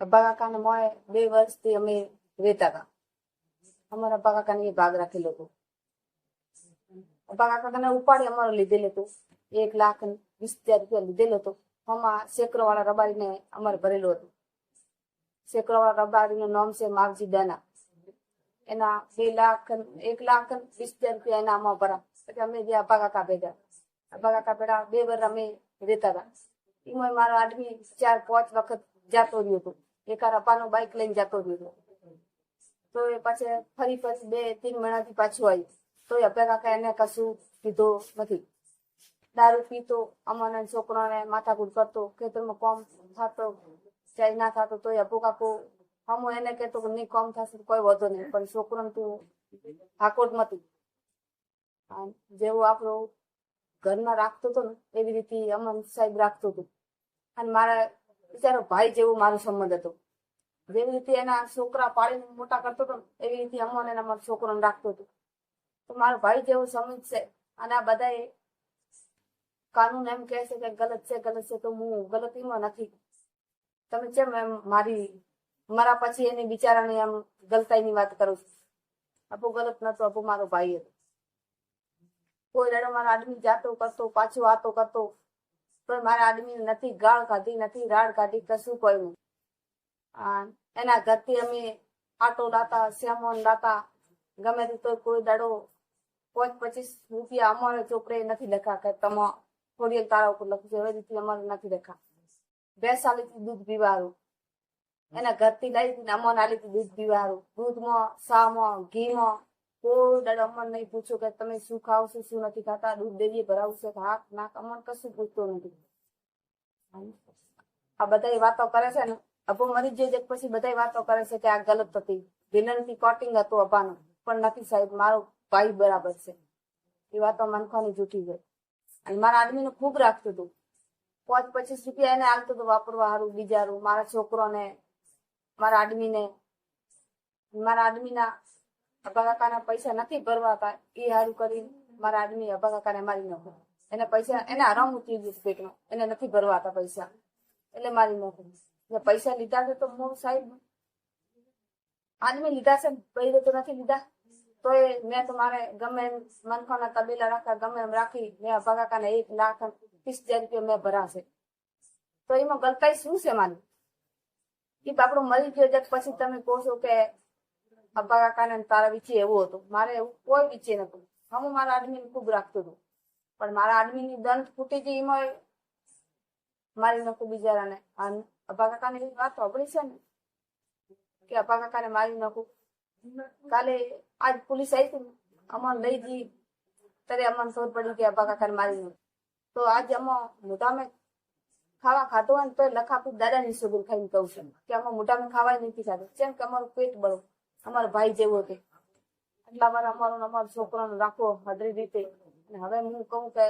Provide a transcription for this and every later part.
અબ્બા કાકાને મળે બે વર્ષથી અમે રહેતા હતા. અમારા અબ્બા કાકાને એ ભાગ રાખેલો હતો. અબ્બા કાકાને ઉપાડી અમારો લીધેલું હતું. એક લાખ ને વીસ હજાર રૂપિયા લીધેલો હતો. આમાં વાળા રબારીને અમારે ભરેલું હતું. વાળા રબારીનું નામ છે માવજી દાના. એના બે લાખ ને- એક લાખ ને વીસ હજાર રૂપિયા એના આમાં ભરા. પછી અમે જે અબ્બા કાકા ભેગા. અબ્બા કાકા ભેગા બે વર્ષ અમે રહેતા હતા. એમાં મારો આદમી ચાર પાંચ વખત જાતો રહ્યો હતો. એકાર અપાનું બાઇક લઈને જતો રહ્યો. તો એ પછી ફરી ફરી બે, ત્રણ મહિનાથી પાછું આવ્યું તો એ કાકા એને કશું કીધું નથી. દારૂ પીતો અમને છોકરાને માથાકૂટ કરતો, ખેતરમાં કોમ થતો સહેજ ના થતો, તો અપુ કાકો, હમું એને કહેતો કે નહીં, કોમ થશે કોઈ વધો નહીં, પણ છોકરાને તું હાકોટ મતી જેવો આપણું ઘરમાં રાખતો હતો ને, એવી રીતે અમન સાહેબ રાખતો હતો અને મારા બિચારો ભાઈ જેવો મારો સંબંધ હતો. જેવી રીતે એના છોકરા પાડીને મોટા કરતો હતો એવી રીતે અમન એના મારો છોકરોને રાખતો હતો. તો મારો ભાઈ જેવો સમજ છે. અને આ બધાએ કાનૂન એમ કહે છે કે ગલત છે ગલત છે, તો હું ગલતીમાં નથી. તમે કેમ એમ મારી, મારા પછી એની બિચારાની એમ ગલતાઈની વાત કરું છું? આપો ગલત નતો આપો મારો ભાઈ હતો. કોઈ રેડો મારા આદમી જાતો કરતો, પાછો આતો કરતો તો મારા આદમી નથી ગાળ કાઢી, નથી રાડ કાઢી, કશું નહીં એના ઘરથી અમે આટો લાતા, સેમોન લાતા, ગમે તે તો કોઈ દાડો પાંચ પચીસ રૂપિયા અમારે છોકરે નથી લખા કે તમે થોડી તારા ઉપર લખું છે, એવી રીતે અમારે નથી લખા બે સાલીથી દૂધ પીવારું. એના ઘરથી લઈ અમોન આલીથી આલી દૂધ પીવારું. દૂધમાં, સામાં, ઘીમાં કોઈ દાડો અમને નહીં પૂછો કે તમે શું ખાવ છો, શું નથી ખાતા? દૂધ દેવીએ ભરાવું છે હા? ના કશું પૂછતો નથી. આ બધા વાતો કરે છે ને અબુ મરી જાય પછી બધા વાતો કરે છે કે આ ગલત હતી. વિનંતી કોટિંગ હતું અપાનું પણ નથી સાહેબ, મારો ભાઈ બરાબર છે. એ વાતો મનખાની જૂઠી ગઈ અને મારા આદમીને ખૂબ રાખતું હતું. પાંચ પચીસ રૂપિયા એને હાલતું હતું વાપરવા સારું બીજારું, મારા છોકરોને, મારા આદમીને. મારા આદમીના અબ્બા કાકાના પૈસા નથી ભરવા એ સારું કરી મારા આદમી અબ્બા મારી નાખ્યો એને પૈસા એને આરામ ઉતરી ગયું પેટમાં એને નથી ભરવા હતા પૈસા. એટલે મારી નાખ્યું પૈસા લીધા છે તો હું સાહેબ આદમી લીધા છે પૈસે તો નથી લીધા. તો એ મેં તો મારે ગમે એમ મનખાના તબેલા રાખ્યા, ગમે એમ રાખી, મેં અબ્બા એક લાખ ત્રીસ હજાર રૂપિયા મેં ભરાશે તો એમાં ગલતાઈ શું છે મારી? એ બાપડો મરી ગયો પછી તમે કહો છો કે અબ્બા કાકાને ને તારા વિચે એવું હતું. મારે એવું કોઈ વિચે નતું હું મારા આદમીને ખૂબ રાખતો હતો. પણ મારા આદમીની દંત ફૂટી ગઈ એમાં મારી નાખું બિચારાને અને અબ્બા કાકાની એવી વાત સાંભળી છે ને? કે અબ્બા કાકાને મારી નાખું કાલે આજ પોલીસ આવી હતી ને, અમને લઈ ગઈ. ત્યારે અમને શોધ પડી કે અબ્બા કાકાને મારી નાખું તો આજ અમે મોઢામાં ખાવા ખાધું હોય ને તો લખાપી દાદાની સુગર ખાઈને કહું છું. કે અમે મેં ખાવાય નથી ખાધું. કેમ કે અમારું પેટ બળો. અમારો ભાઈ જેવો છે. એટલા વાર અમારો અમારો છોકરાને રાખવો હદરી રીતે. અને હવે હું કહું કે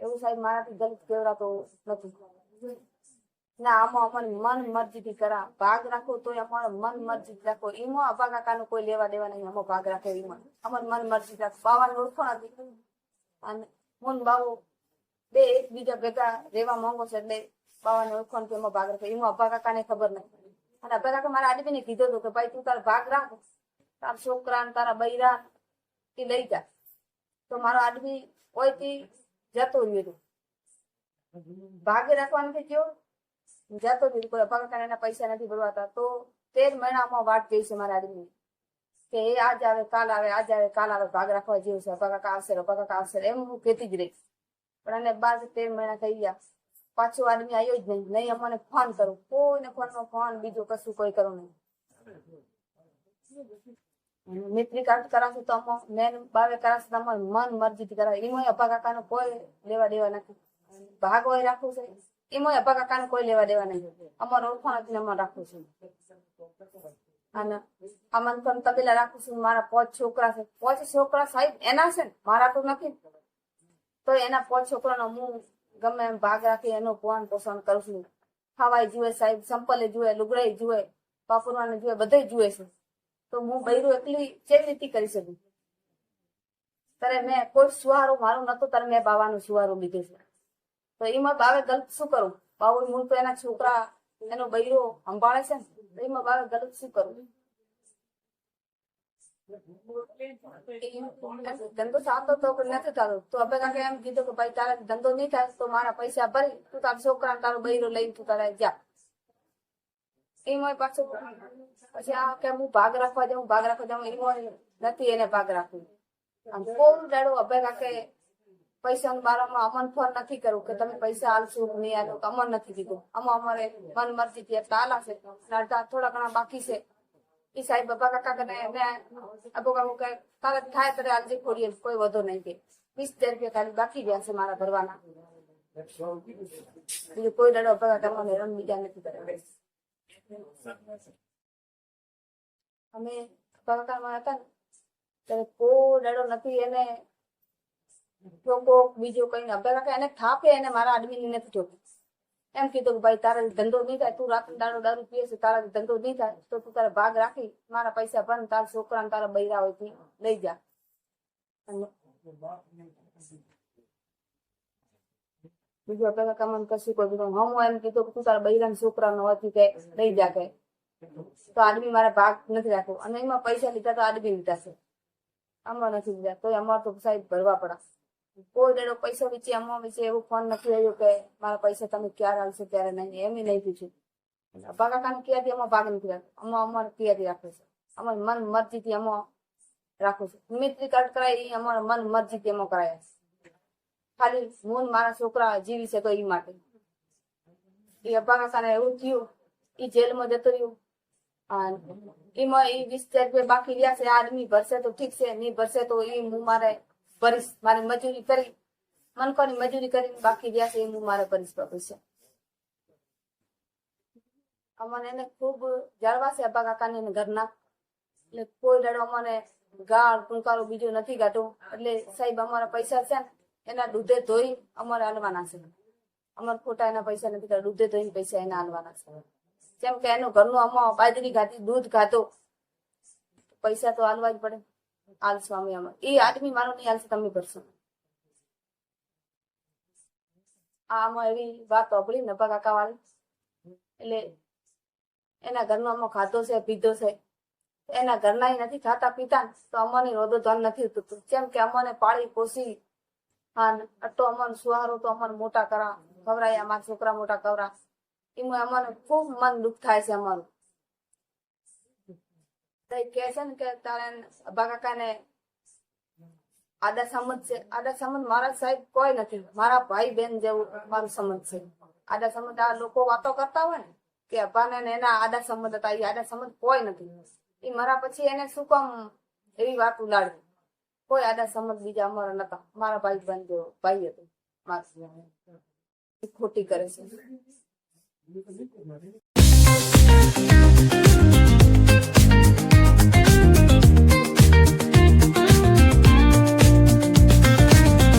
એવું સાહેબ મારાથી ગલત કેવડાતો નથી. ના, આમાં અમારી મન મરજીથી કરા. ભાગ રાખો તો અમારો મન મરજી રાખો. એમાં અબા કાકાનો કોઈ લેવા દેવા નહીં. અમારો ભાગ રાખે એમાં અમારી મન મરજી રાખો. બાવાની ઓળખો નથી અને હું બાવો બે એકબીજા ભેગા રહેવા માંગો છે એટલે બાવાની ઓળખો કે એમાં ભાગ રાખે. એમાં અબા કાકાને ખબર નહીં. અને અબા કાકા મારા આદમીને કીધું હતો કે, ભાઈ, તું તારો ભાગ રાખ. તારા છોકરા તારા બૈરા એ લઈ જા. તો મારો આદમી ઓયથી જતો રહ્યો હતો. ભાગે રાખવા નથી ગયો. જતો રહ્યો. અપા કાકાને એના પૈસા નથી ભરવાતા. તો તેર મહિનામાં વાટ જોઈ છે મારા આદમી કે એ આજ આવે, કાલ આવે, આજ આવે, કાલ આવે, ભાગ રાખવા જેવું છે. અપા કાકા આવશે કાકા આવશે એમ હું કહેતી જ રહી. પણ એને બાર તેર મહિના થઈ ગયા. પાછો આદમી આવ્યો જ નહીં. નહીં, અમને ફોન કરું. કોઈને ફોનમાં ફોન, બીજું કશું કોઈ કરું નહીં. મિત્રી કાર્ડ કરાશે તો અમો, મેન બાવે કરાશે તો અમારું મન મરજીથી કરાવે. એમાં અપા કાકાનો કોઈ લેવા દેવા નથી. ભાગ હોય રાખવું છે. એમાં અપા કાકાને કોઈ લેવા દેવા નહીં. અમારો ઓળખાણ જ ને અમારે રાખવું છે. અને પણ તબેલા રાખું છું. મારા પાંચ છોકરા છે. પાંચ છોકરા સાહેબ એના છે ને? મારા તો નથી. તો એના પાંચ છોકરાનો હું ગમે એમ ભાગ રાખી એનું પોષણ પોષણ કરું છું. ખાવાય જુએ સાહેબ, સંપલે જુએ લુગડાઈ જુએ વાપરવાને જુએ બધે જુએ છે. તો હું બૈરું એકલી કેવી રીતે કરી શકું? ત્યારે મેં કોઈ સુવારો મારું નતું ત્યારે મેં બાવાનું સુવારો લીધો છે. તો એમાં બાવે ગલત શું કરું? બાવું મૂળ તો એના છોકરા, એનો બૈરો સંભાળે છે ને? એમાં બાવે ગલત શું કરવું ધંધો થતો તો નથી થતો. તો હવે કાકે એમ કીધું કે ભાઈ, તારે ધંધો નહીં થાય તો મારા પૈસા ભરી, તું તારા છોકરા તારો બૈરો લઈને તું તારે જા. એમાં પાછું. પછી આ કે હું ભાગ રાખવા જાઉં, ભાગ રાખવા જાઉં, એમાં નથી એને ભાગ રાખવું. આમ કોઈ દાડો અભય કાકે પૈસા બારામાં અમન ફોન નથી કરવું કે તમે પૈસા આલશો નહીં આલો અમન નથી દીધું આમાં અમારે મન મરજી થી હાલા છે થોડા ઘણા બાકી છે. એ સાહેબ બાબા કાકા કને અબો અમુક કે તારે થાય ત્યારે આજે ખોડીએ કોઈ વધો નહીં કે. વીસ હજાર રૂપિયા ખાલી બાકી રહ્યા છે મારા ભરવાના બીજું કોઈ દાડો કાકા મને હેરાન બીજા નથી કરે. અમે કાકામાં હતા ને, ત્યારે કોઈ દાડો નથી એને લોકો બીજો કઈ અભ્યાસ એને થાપે, એને મારા આદમી નથી જોતું એમ કીધું ભાઈ તારે ધંધો નહીં થાય, તું રાત દાડો દારૂ પીએ છે તારા ધંધો નહીં થાય, તો તું તારા ભાગ રાખી, મારા પૈસા ભર તારા છોકરા તારા બૈરા હોયથી લઈ જા. બીજો બીજું કમન કશું કોઈ કીધું હું એમ કીધું કે તું તારા બૈરા છોકરા નો હતી કે લઈ જા કે. તો આદમી મારે ભાગ નથી રાખ્યો. અને એમાં પૈસા લીધા તો આદમી લીધા છે. અમાર નથી લીધા. તો અમાર તો સાહેબ ભરવા પડે. કોઈ એનો પૈસા વિશે અમો વિશે એવું ફોન નથી આવ્યો કે મારા પૈસા તમે ક્યારે આવશે ત્યારે નહીં એમ નહીં પૂછ્યું. અબ્બા કાકાને ક્યાંથી અમો ભાગ નથી રાખતો અમો અમારે ક્યાંથી રાખે છે. અમારે મન મરજીથી અમો રાખું છું. મિત્રી કાર્ડ કરાય એ અમારા મન મરજીથી અમો કરાય ખાલી હું મારા છોકરા જીવી છે તો એ માટે. એ અબ્બા કાકાને એવું થયું એ જેલમાં જતો રહ્યું. એમાં એ વીસ હજાર રૂપિયા બાકી રહ્યા છે. આદમી ભરશે તો ઠીક છે નહીં ભરશે તો એ હું મારે ભરીશ મારી મજૂરી કરી મનકોની મજૂરી કરીને બાકી છે એ હું મારે ભરીશ પૈસા અમને એને ખૂબ જાળવા છે અબા કાકાને એને ઘરના. એટલે કોઈ દાડો અમને ગાળ ટૂંકારો બીજો નથી ગાતો. એટલે સાહેબ, અમારા પૈસા છે ને, એના દૂધે ધોઈ અમારે હાલવાના છે. અમારે ખોટા એના પૈસા નથી દૂધે ધોઈને પૈસા એના હાલવાના છે. કેમ કે એનું ઘરનું અમા બાજરી ઘાતી દૂધ ખાતો પૈસા તો હાલવા જ પડે. હાલ સ્વામી અમાર એ આદમી મારો નહીં આલશે તમે ભરશો આમાં એવી વાત સાંભળી નભા કાકા વાળી એટલે એના ઘરનો આમાં ખાધો છે, પીધો છે. એના ઘરના એ નથી ખાતા, પીતા તો અમને રોદો ધન નથી ઉતરતું કેમ કે અમને પાળી પોસી અટો અમને સુહારો તો અમને મોટા કરા, ખવરાય અમારા છોકરા મોટા કવરા એમાં અમને ખૂબ મન દુઃખ થાય છે અમારું. તો એ કહે છે ને કે તારે અબ્બા કાકાને આડા સમજ છે આડા સમજ મારા સાહેબ કોઈ નથી મારા ભાઈ બેન જેવું મારું સમજ છે આડા સમજ આ લોકો વાતો કરતા હોય ને કે અભાને એના આડા સમજ હતા એ આડા સમજ કોઈ નથી એ મારા પછી એને શું કામ એવી વાત ઉલાડી કોઈ આડા સમજ બીજા અમારા નતા મારા ભાઈ બેન જેવો ભાઈ હતો મારા ખોટી કરે છે